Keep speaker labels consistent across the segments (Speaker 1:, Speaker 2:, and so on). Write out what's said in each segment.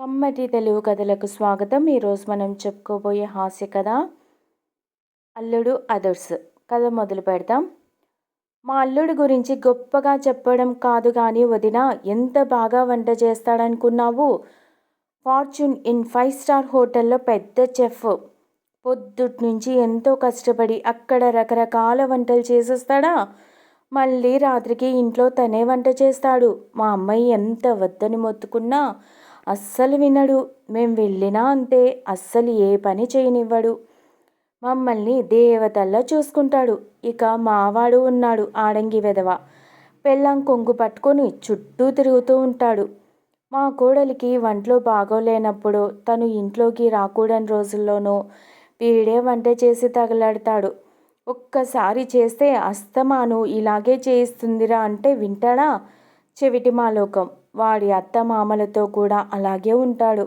Speaker 1: కమ్మటి తెలుగు కథలకు స్వాగతం. ఈరోజు మనం చెప్పుకోబోయే హాస్య కథ అల్లుడు అదర్స్. కథ మొదలు పెడతాం. మా అల్లుడు గురించి గొప్పగా చెప్పడం కాదు కానీ వదిన ఎంత బాగా వంట చేస్తాడనుకున్నావు? ఫార్చ్యూన్ ఇన్ ఫైవ్ స్టార్ హోటల్లో పెద్ద చెఫ్. పొద్దుటి నుంచి ఎంతో కష్టపడి అక్కడ రకరకాల వంటలు చేసేస్తాడా? మళ్ళీ రాత్రికి ఇంట్లో తనే వంట చేస్తాడు. మా అమ్మాయి ఎంత వద్దని మొత్తుకున్నా అస్సలు వినడు. మేం వెళ్ళినా అంతే అస్సలు ఏ పని చేయనివ్వడు. మమ్మల్ని దేవతల్లా చూసుకుంటాడు. ఇక మావాడు ఉన్నాడు ఆడంగి వెధవ. పెళ్ళం కొంగు పట్టుకొని చుట్టూ తిరుగుతూ ఉంటాడు. మా కోడలికి వంటలో బాగోలేనప్పుడు తను ఇంట్లోకి రాకూడని రోజుల్లోనూ వీడే వంట చేసి తగలాడతాడు. ఒక్కసారి చేస్తే అస్తమాను ఇలాగే చేయిస్తుందిరా అంటే వింటాడా? చెవిటి మాలోకం. వాడి అత్తమామలతో కూడా అలాగే ఉంటాడు.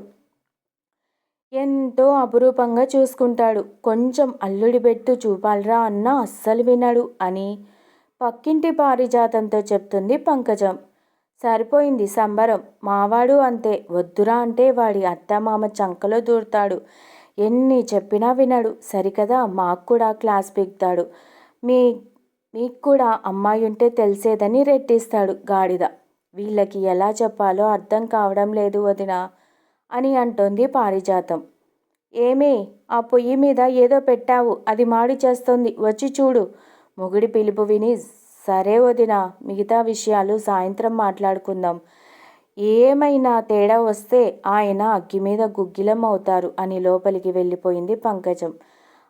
Speaker 1: ఎంతో అపురూపంగా చూసుకుంటాడు. కొంచెం అల్లుడి పెట్టు చూపాలరా అన్నా అస్సలు వినడు అని పక్కింటి పారిజాతంతో చెప్తుంది పంకజం. సరిపోయింది సంబరం. మావాడు అంతే. వద్దురా అంటే వాడి అత్తమామ చంకలో దూరుతాడు. ఎన్ని చెప్పినా వినడు. సరికదా? మాకు కూడా క్లాస్ పీకుతాడు. మీ మీకు కూడా అమ్మాయి ఉంటే తెలిసేదని రెట్టిస్తాడు గాడిద. వీళ్ళకి ఎలా చెప్పాలో అర్థం కావడం లేదు వదిన అని అంటోంది పారిజాతం. ఏమే ఆ పొయ్యి మీద ఏదో పెట్టావు అది మాడి చేస్తోంది వచ్చి చూడు. మొగుడి పిలుపు విని సరే వదిన మిగతా విషయాలు సాయంత్రం మాట్లాడుకుందాం. ఏమైనా తేడా వస్తే ఆయన అగ్గి మీద గుగ్గిలం అవుతారు అని లోపలికి వెళ్ళిపోయింది పంకజం.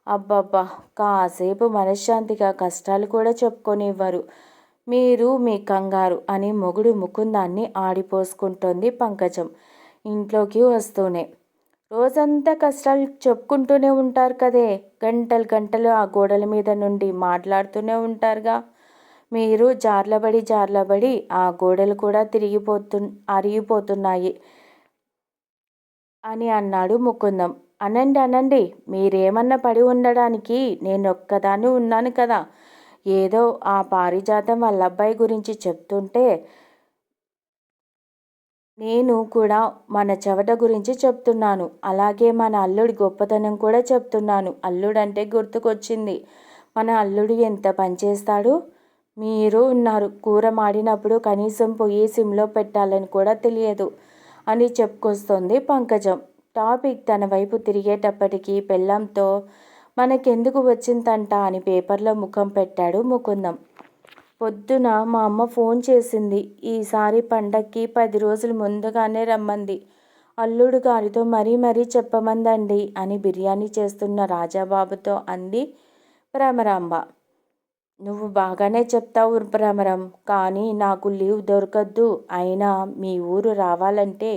Speaker 1: అబ్బబ్బా కాసేపు మనశ్శాంతిగా కష్టాలు కూడా చెప్పుకొని ఇవ్వరు. మీరు మీ కంగారు అని మొగుడు ముకుందాన్ని ఆడిపోసుకుంటోంది పంకజం. ఇంట్లోకి వస్తూనే రోజంతా కష్టాలు చెప్పుకుంటూనే ఉంటారు కదే గంటలు గంటలు ఆ గోడల మీద నుండి మాట్లాడుతూనే ఉంటారుగా. మీరు జార్లబడి జార్లబడి ఆ గోడలు కూడా తిరిగిపోతు అరిగిపోతున్నాయి అని అన్నాడు ముకుందం. అనండి అనండి మీరేమన్నా పడి ఉండడానికి నేను ఒక్కదాన్ని ఉన్నాను కదా ఏదో ఆ పారిజాతం వాళ్ళ అబ్బాయి గురించి చెప్తుంటే నేను కూడా మన చెవట గురించి చెప్తున్నాను. అలాగే మన అల్లుడి గొప్పతనం కూడా చెప్తున్నాను. అల్లుడంటే గుర్తుకొచ్చింది. మన అల్లుడు ఎంత పనిచేస్తాడు మీరు ఉన్నారు. కూర మాడినప్పుడు కనీసం పొయ్యి సిమ్లో పెట్టాలని కూడా తెలియదు అని చెప్పుకొస్తోంది పంకజం. టాపిక్ తన వైపు తిరిగేటప్పటికీ పెళ్ళంతో మనకెందుకు వచ్చిందంట అని పేపర్లో ముఖం పెట్టాడు ముకుందం. పొద్దున మా అమ్మ ఫోన్ చేసింది. ఈసారి పండక్కి పది రోజులు ముందుగానే రమ్మంది. అల్లుడు గారితో మరీ మరీ చెప్పమందండి అని బిర్యానీ చేస్తున్న రాజాబాబుతో అంది భ్రమరాంబ. నువ్వు బాగానే చెప్తావు భ్రమరం కానీ నాకు లీవ్ దొరకద్దు. అయినా మీ ఊరు రావాలంటే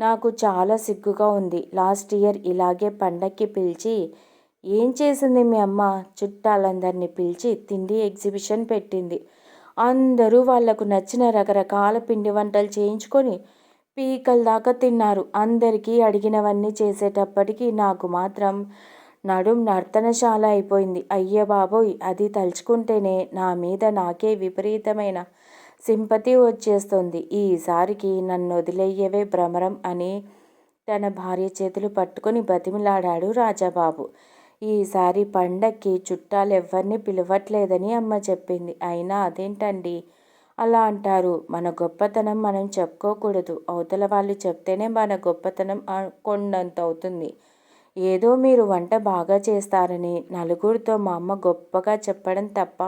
Speaker 1: నాకు చాలా సిగ్గుగా ఉంది. లాస్ట్ ఇయర్ ఇలాగే పండక్కి పిలిచి ఏం చేసింది మీ అమ్మ? చుట్టాలందరినీ పిలిచి తిండి ఎగ్జిబిషన్ పెట్టింది. అందరూ వాళ్ళకు నచ్చిన రకరకాల పిండి వంటలు చేయించుకొని పీకల దాకా తిన్నారు. అందరికీ అడిగినవన్నీ చేసేటప్పటికి నాకు మాత్రం నడుం నర్తనశాల అయిపోయింది. అయ్య బాబోయ్ అది తలుచుకుంటేనే నా మీద నాకే విపరీతమైన సింపతి వచ్చేస్తుంది. ఈసారికి నన్ను వదిలేయవే భ్రమరం అని తన భార్య చేతులు పట్టుకొని బతిమిలాడాడు రాజాబాబు. ఈసారి పండక్కి చుట్టాలు ఎవరిని పిలవట్లేదని అమ్మ చెప్పింది. అయినా అదేంటండి? అలా అంటారు. మన గొప్పతనం మనం చెప్పుకోకూడదు. అవతల వాళ్ళు చెప్తేనే మన గొప్పతనం కొండంత అవుతుంది ఏదో మీరు వంట బాగా చేస్తారని నలుగురితో మా అమ్మ గొప్పగా చెప్పడం తప్ప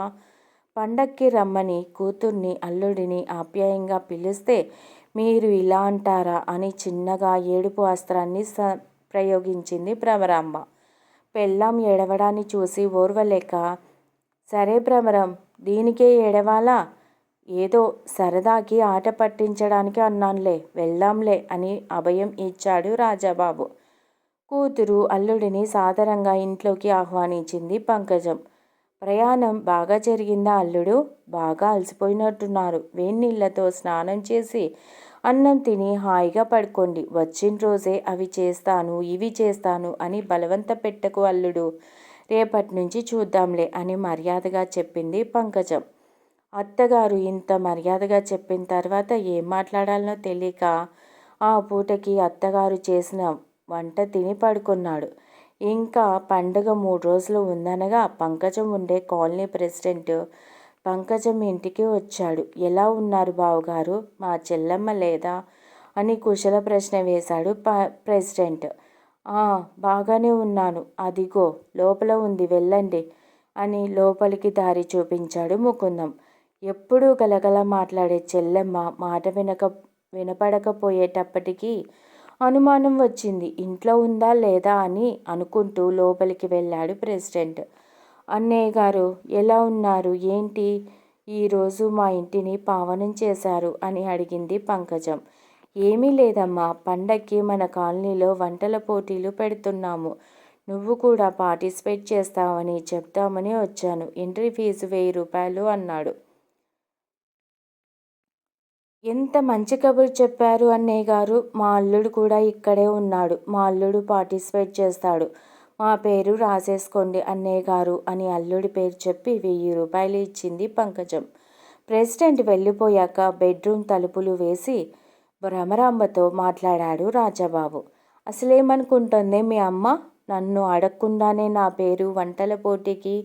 Speaker 1: పండక్కి రమ్మని కూతుర్ని అల్లుడిని ఆప్యాయంగా పిలిస్తే మీరు ఇలా అంటారా అని చిన్నగా ఏడుపు అస్త్రాన్ని స ప్రయోగించింది భ్రమరాంబ పెళ్ళాం ఏడవడాన్ని చూసి ఓర్వలేక సరే భ్రమరం దీనికే ఏడవాలా? ఏదో సరదాకి ఆట పట్టించడానికి అన్నానులే వెళ్దాంలే అని అభయం ఇచ్చాడు రాజాబాబు. కూతురు అల్లుడిని సాదరంగా ఇంట్లోకి ఆహ్వానించింది పంకజం. ప్రయాణం బాగా జరిగిందా అల్లుడు? బాగా అలసిపోయినట్టున్నారు. వేన్నీళ్ళతో స్నానం చేసి అన్నం తిని హాయిగా పడుకోండి. వచ్చిన రోజే అవి చేస్తాను ఇవి చేస్తాను అని బలవంత పెట్టకు అల్లుడు. రేపటి నుంచి చూద్దాంలే అని మర్యాదగా చెప్పింది పంకజం. అత్తగారు ఇంత మర్యాదగా చెప్పిన తర్వాత ఏం మాట్లాడాలనో తెలియక ఆ పూటకి అత్తగారు చేసిన వంట తిని పడుకున్నాడు. ఇంకా పండగ మూడు రోజులు ఉందనగా పంకజం ఉండే కాలనీ ప్రెసిడెంట్ పంకజం ఇంటికి వచ్చాడు. ఎలా ఉన్నారు బావగారు? మా చెల్లెమ్మ లేదా అని కుశల ప్రశ్న వేశాడు ప ప్రెసిడెంట్. బాగానే ఉన్నాను. అదిగో లోపల ఉంది వెళ్ళండి అని లోపలికి దారి చూపించాడు ముకుందం. ఎప్పుడూ గలగల మాట్లాడే చెల్లెమ్మ మాట వినక వినపడకపోయేటప్పటికీ అనుమానం వచ్చింది. ఇంట్లో ఉందా లేదా? అని అనుకుంటూ లోపలికి వెళ్ళాడు ప్రెసిడెంట్. అన్నయ్య గారు ఎలా ఉన్నారు? ఏంటి? ఈరోజు మా ఇంటిని పావనం చేశారు అని అడిగింది పంకజం. ఏమీ లేదమ్మా పండక్కి మన కాలనీలో వంటల పోటీలు పెడుతున్నాము. నువ్వు కూడా పార్టిసిపేట్ చేస్తావని చెప్తామని వచ్చాను. ఎంట్రీ ఫీజు వెయ్యి రూపాయలు అన్నాడు. ఎంత మంచి కబురు చెప్పారు అన్నయ్య గారు. మా అల్లుడు కూడా ఇక్కడే ఉన్నాడు. మా అల్లుడు పార్టిసిపేట్ చేస్తాడు. మా పేరు రాసేసుకోండి అన్నయ్య గారు అని అల్లుడి పేరు చెప్పి వెయ్యి రూపాయలు ఇచ్చింది పంకజం. ప్రెసిడెంట్ వెళ్ళిపోయాక బెడ్రూమ్ తలుపులు వేసి భ్రమరాంబతో మాట్లాడాడు రాజాబాబు. అసలేమనుకుంటుంది మీ అమ్మ? నన్ను అడగకుండానే నా పేరు వంటల పోటీకి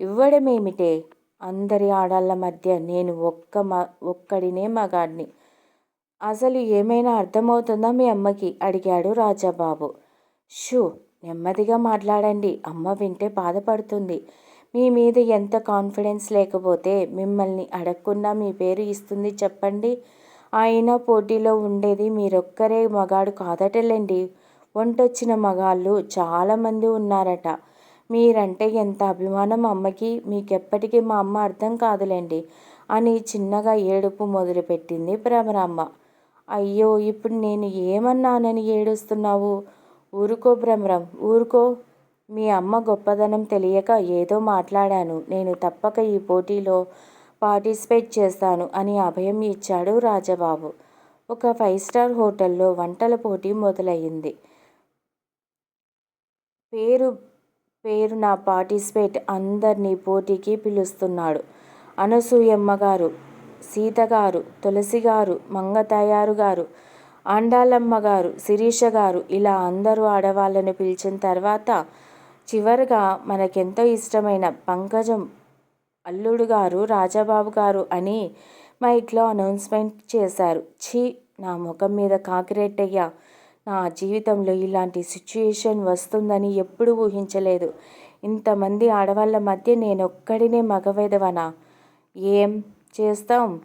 Speaker 1: ఇవ్వడమేమిటే? అందరి ఆడాళ్ళ మధ్య నేను ఒక్క మ ఒక్కడినే మగాడిని. అసలు ఏమైనా అర్థమవుతుందా మీ అమ్మకి? అడిగాడు రాజాబాబు. షూ నెమ్మదిగా మాట్లాడండి. అమ్మ వింటే బాధపడుతుంది. మీ మీద ఎంత కాన్ఫిడెన్స్ లేకపోతే మిమ్మల్ని అడగకుండా మీ పేరు ఇస్తుంది చెప్పండి. అయినా పోటీలో ఉండేది మీరొక్కరే మగాడు కాదటలేండి. వంటొచ్చిన మగాళ్ళు చాలామంది ఉన్నారట. మీరంటే ఎంత అభిమానం అమ్మకి? మీకెప్పటికీ మా అమ్మ అర్థం కాదులేండి అని చిన్నగా ఏడుపు మొదలుపెట్టింది భ్రమరామ్మ. అయ్యో ఇప్పుడు నేను ఏమన్నానని ఏడుస్తున్నావు? ఊరుకో భ్రమరం ఊరుకో. మీ అమ్మ గొప్పదనం తెలియక ఏదో మాట్లాడాను. నేను తప్పక ఈ పోటీలో పార్టిసిపేట్ చేస్తాను అని అభయం ఇచ్చాడు రాజబాబు. ఒక ఫైవ్ స్టార్ హోటల్లో వంటల పోటీ మొదలయ్యింది. పేరు పేరు నా పార్టిసిపేట్ అందరినీ పోటీకి పిలుస్తున్నాడు. అనసూయమ్మ గారు సీత గారు తులసి గారు మంగతయారు గారు ఆండాలమ్మ గారు శిరీష గారు ఇలా అందరూ ఆడవాళ్ళని పిలిచిన తర్వాత చివరిగా మనకెంతో ఇష్టమైన పంకజం అల్లుడు గారు రాజాబాబు గారు అని మైక్లో అనౌన్స్మెంట్ చేశారు. ఛీ నా ముఖం మీద కాకిరెట్టయ్యా. నా జీవితంలో ఇలాంటి సిచ్యుయేషన్ వస్తుందని ఎప్పుడూ ఊహించలేదు. ఇంతమంది ఆడవాళ్ళ మధ్య నేను ఒక్కడినే మగవేదవనా ఏం చేస్తాం?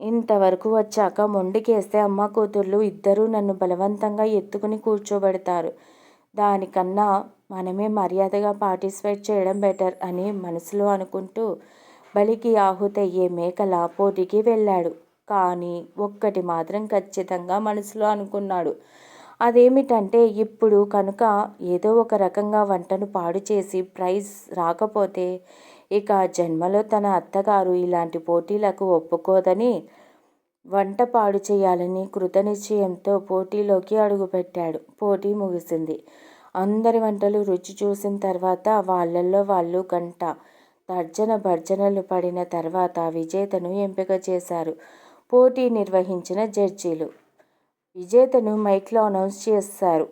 Speaker 1: ఇంతవరకు వచ్చాక మొండికేస్తే అమ్మ కూతుర్లు ఇద్దరూ నన్ను బలవంతంగా ఎత్తుకుని కూర్చోబెడతారు. దానికన్నా మనమే మర్యాదగా పార్టిసిపేట్ చేయడం బెటర్ అని మనసులో అనుకుంటూ బలికి ఆహుతయ్యే మేకల పోటీకి వెళ్ళాడు. కానీ ఒక్కటి మాత్రం ఖచ్చితంగా మనసులో అనుకున్నాడు. అదేమిటంటే ఇప్పుడు కనుక ఏదో ఒక రకంగా వంటను పాడు చేసి ప్రైజ్ రాకపోతే ఇక జన్మలో తన అత్తగారు ఇలాంటి పోటీలకు ఒప్పుకోదని వంట పాడు చేయాలని కృతనిశ్చయంతో పోటీలోకి అడుగుపెట్టాడు. పోటీ ముగిసింది. అందరి వంటలు రుచి చూసిన తర్వాత వాళ్ళల్లో వాళ్ళు గంట తర్జన భర్జనలు పడిన తర్వాత విజేతను ఎంపిక చేశారు. పోటీ నిర్వహించిన జడ్జీలు విజేతను మైక్లో అనౌన్స్ చేశారు.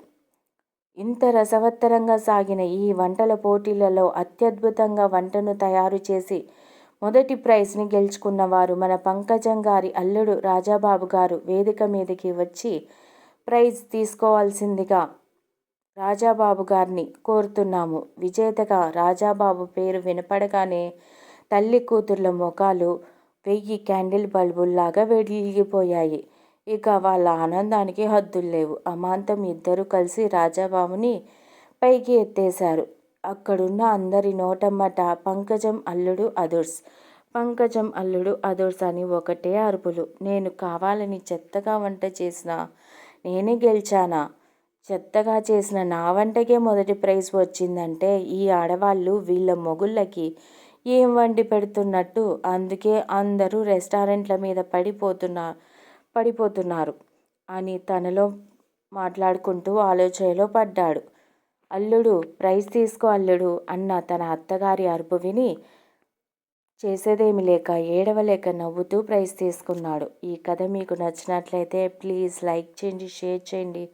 Speaker 1: ఇంత రసవత్తరంగా సాగిన ఈ వంటల పోటీలలో అత్యద్భుతంగా వంటను తయారు చేసి మొదటి ప్రైజ్ని గెలుచుకున్న వారు మన పంకజం గారి అల్లుడు రాజాబాబు గారు వేదిక మీదకి వచ్చి ప్రైజ్ తీసుకోవాల్సిందిగా రాజాబాబు గారిని కోరుతున్నాము. విజేతగా రాజాబాబు పేరు వినపడగానే తల్లి కూతుర్ల ముఖాలు వెయ్యి క్యాండిల్ బల్బుల్లాగా వెలిగిపోయాయి. ఇక వాళ్ళ ఆనందానికి హద్దులు లేవు. అమాంతం ఇద్దరు కలిసి రాజాబాబుని పైకి ఎత్తేశారు. అక్కడున్న అందరి నోటమ్మట పంకజం అల్లుడు అదుర్స్. పంకజం అల్లుడు అదుర్స్ అని ఒకటే అరుపులు. నేను కావాలని చెత్తగా వంట చేసిన నేనే గెలిచానా? చెత్తగా చేసిన నా వంటకే మొదటి ప్రైజ్ వచ్చిందంటే ఈ ఆడవాళ్ళు వీళ్ళ మొగుళ్ళకి ఏం వండి పెడుతున్నట్టు? అందుకే అందరూ రెస్టారెంట్ల మీద పడిపోతున్నారు పడిపోతున్నారు అని తనలో మాట్లాడుకుంటూ ఆలోచనలో పడ్డాడు. అల్లుడు ప్రైజ్ తీసుకో అల్లుడు అన్న తన అత్తగారి అరుపు విని చేసేదేమి లేక ఏడవలేక నవ్వుతూ ప్రైజ్ తీసుకున్నాడు. ఈ కథ మీకు నచ్చినట్లయితే ప్లీజ్ లైక్ చేయండి షేర్ చేయండి.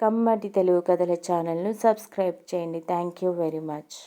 Speaker 1: కమ్మటి తెలుగు కథల ఛానల్ను సబ్స్క్రైబ్ చేయండి. Thank you very much.